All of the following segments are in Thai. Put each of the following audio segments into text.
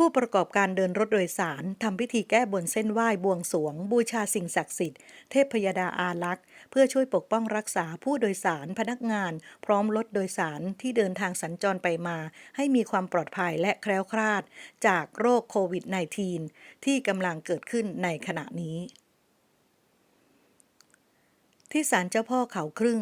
ผู้ประกอบการเดินรถโดยสารทำพิธีแก้บนเส้นไหว้บวงสรวง บูชาสิ่งศักดิ์สิทธิ์เทพยดาอารักษ์ เพื่อช่วยปกป้องรักษาผู้โดยสารพนักงาน พร้อมรถโดยสารที่เดินทางสัญจรไปมา ให้มีความปลอดภัยและแคล้วคลาด จากโรคโควิด -19 ที่กำลังเกิดขึ้นในขณะนี้ ที่ศาลเจ้าพ่อเขาครึ่ง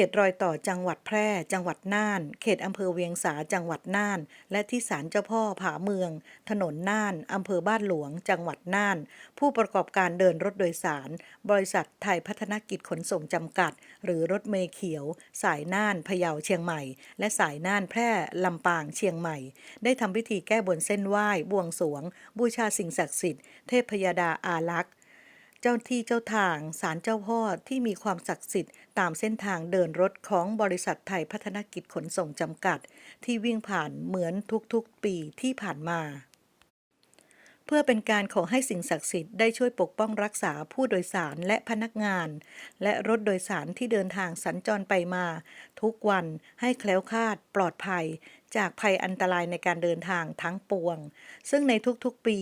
ขตรอยต่อจังหวัดแพร่ จังหวัดน่าน เขตอำเภอเวียงสาจังหวัดน่าน และที่ศาลเจ้าพ่อผาเมือง ถนนน่านอำเภอบ้านหลวง จังหวัดน่าน ผู้ประกอบการเดินรถโดยสาร บริษัทไทยพัฒนกิจขนส่งจำกัด หรือรถเมล์เขียว สายน่านพะเยาเชียงใหม่ และสายน่านแพร่ลำปางเชียงใหม่ ได้ทำพิธีแก้บนเส้นไหว้บวงสรวง บูชาสิ่งศักดิ์สิทธิ์เทพยดาอารักษ์ จ้าที่เจ้าทางศาลเจ้าพ่อที่มีความศักดิ์สิทธิ์ตามเส้นทางเดินรถของบริษัทไทยพัฒนกิจขนส่งจำกัด ที่วิ่งผ่านเหมือนทุกๆปีที่ผ่านมา เพื่อเป็นการขอให้สิ่งศักดิ์สิทธิ์ได้ช่วยปกป้องรักษาผู้โดยสารและพนักงาน และรถโดยสารที่เดินทางสัญจรไปมา ทุกวันให้แคล้วคลาดปลอดภัยจากภัยอันตรายในการเดินทางทั้งปวง ซึ่งในทุกๆ ปี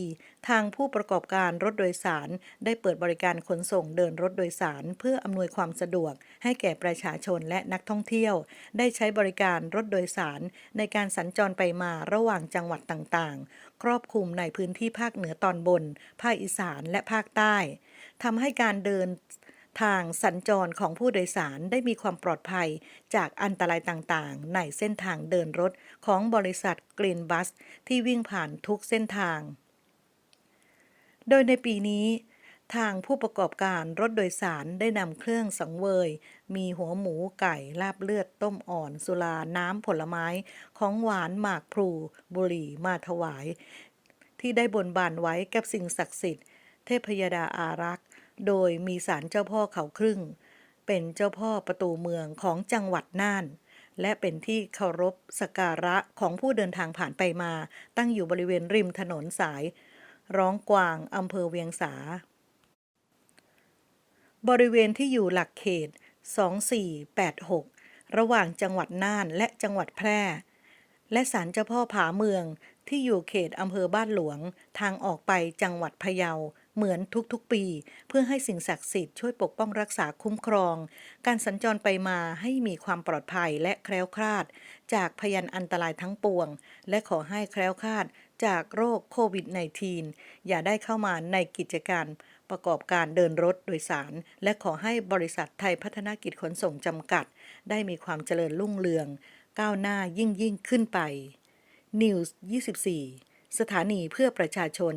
ทางผู้ประกอบการรถโดยสาร ได้เปิดบริการขนส่งเดินรถโดยสาร เพื่ออำนวยความสะดวก ให้แก่ประชาชนและนักท่องเที่ยว ได้ใช้บริการรถโดยสาร ในการสัญจรไปมาระหว่างจังหวัดต่างๆ ครอบคลุมในพื้นที่ภาคเหนือตอนบน ภาคอีสานและภาคใต้ทำให้การเดิน ทางสัญจรของผู้โดยสารได้มีความปลอดภัยจากอันตรายต่างๆ ในเส้นทางเดินรถของบริษัทกรีนบัสที่วิ่งผ่านทุกเส้นทาง โดยในปีนี้ทางผู้ประกอบการรถโดยสารได้นำเครื่องสังเวย มีหัวหมูไก่ลาบเลือดต้มอ่อน สุราน้ำผลไม้ ของหวานหมากพลูบุหรี่มาถวาย ที่ได้บนบานไว้กับสิ่งศักดิ์สิทธิ์ เทพยดาอารักษ์ โดยมีศาลเจ้าพ่อเขาครึ่ง เป็นเจ้าพ่อประตูเมืองของจังหวัดน่าน และเป็นที่เคารพสกการะของผู้เดินทางผ่านไปมา ตั้งอยู่บริเวณริมถนนสาย ร้องกวางอำเภอเวียงสา บริเวณที่อยู่หลักเขต 2486 ระหว่างจังหวัดน่านและจังหวัดแพร่ และศาลเจ้าพ่อผาเมืองที่อยู่เขตอำเภอบ้านหลวง ทางออกไปจังหวัดพะเยา เหมือนทุกๆปี เพื่อให้สิ่งศักดิ์สิทธิ์ช่วยปกป้องรักษาคุ้มครอง การสัญจรไปมาให้มีความปลอดภัยและแคล้วคลาด จากพยันอันตรายทั้งปวง และขอให้แคล้วคลาดจากโรคโควิด -19 อย่าได้เข้ามาในกิจการประกอบการเดินรถโดยสาร และขอให้บริษัทไทยพัฒนากิจขนส่งจำกัด ได้มีความเจริญรุ่งเรือง ก้าวหน้ายิ่งยิ่งขึ้นไป News 24 สถานีเพื่อประชาชน